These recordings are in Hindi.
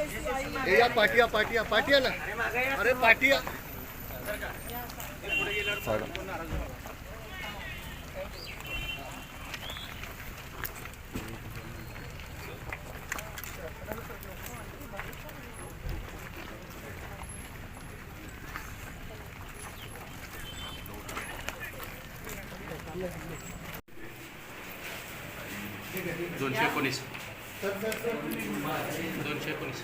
या पाटिया पाटिया पाटिया ना अरे पाटिया दोनशे एकोणीस. दोनशे एकोणीस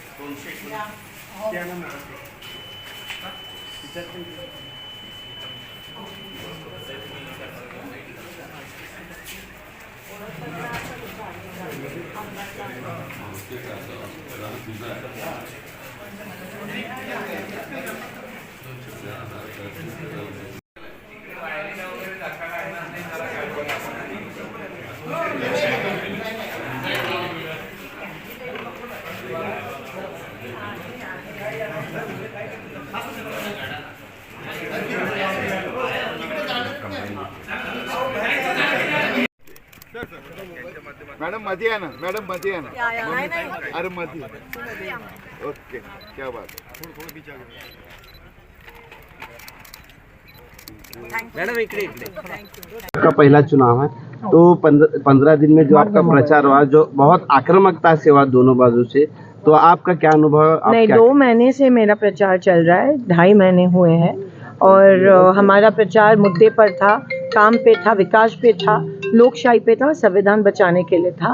मॅडम मध्ये आहे ना? मॅडम मध्ये आहे ना? अरे मध्ये ओके क्या बात है. का पहला चुनाव है तो पंद्रह दिन में जो आपका प्रचार हुआ जो बहुत आक्रामकता से हुआ दोनों बाजू से तो आपका क्या अनुभव नहीं क्या दो महीने से मेरा प्रचार चल रहा है ढाई महीने हुए हैं और हमारा प्रचार मुद्दे पर था काम पे था विकास पे था लोकशाही पे था संविधान बचाने के लिए था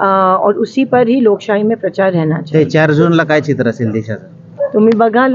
आ, और उसी पर ही लोकशाही में प्रचार रहना ते चाहिए। चार जूनला काय चित्र असेल तुम्हें बगा बघाल?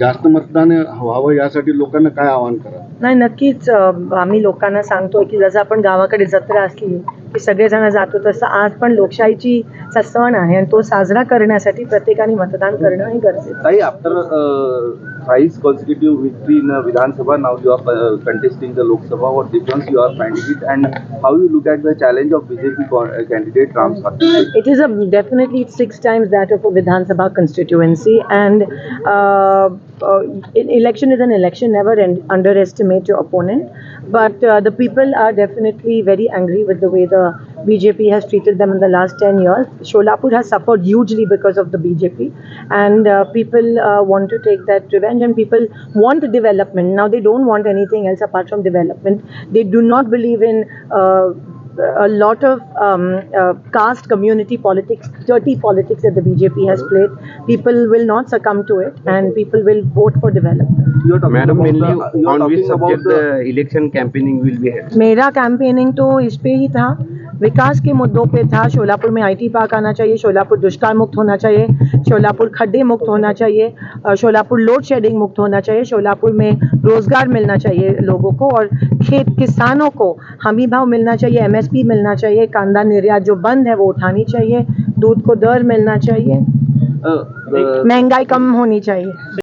जास्त मतदान व्हावं यासाठी लोकांना काय आवाहन करा? नाही नक्कीच आम्ही लोकांना सांगतोय की जसं आपण गावाकडे जत्रा असली की सगळेजण जातो तसं आज पण लोकशाहीची चा सण आहे आणि तो साजरा करण्यासाठी प्रत्येकाने मतदान करणं हे गरजेचं after uh, thrice consecutive victory in Vidhan Sabha, now you are uh, contesting the Lok Sabha. What difference you are finding it, and how you look at the challenge of BJP uh, candidate Ram? It is a definitely six times that of a Vidhan Sabha constituency, and uh, uh, election is an election. Never un- underestimate your opponent. But uh, the people are definitely very angry with the way the BJP has treated them in the last ten years. Sholapur has suffered hugely because of the BJP, and uh, people uh, want to take that revenge. And people want development. Now they don't want anything else apart from development. They do not believe in. Uh, a lot of um, uh, caste community politics, dirty politics that the BJP has played. People will not succumb to it, and people will vote for development. Madam, mainly on which subject the election campaigning will be held? मेरा कैंपेनिंग तो इस पे ही था विकास के मुद्दों पे था। शोलापुर में आईटी पार्क आना चाहिए शोलापुर दुष्काल मुक्त होना चाहिए शोलापुर खड्डे मुक्त होना चाहिए शोलापुर लोड शेडिंग मुक्त होना चाहिए शोलापुर में रोज़गार मिलना चाहिए लोगों को और खेत किसानों को हमी भाव मिलना चाहिए एमएसपी मिलना चाहिए कांदा निर्यात जो बंद है वो उठानी चाहिए दूध को दर मिलना चाहिए। महँगाई कम होनी चाहिए।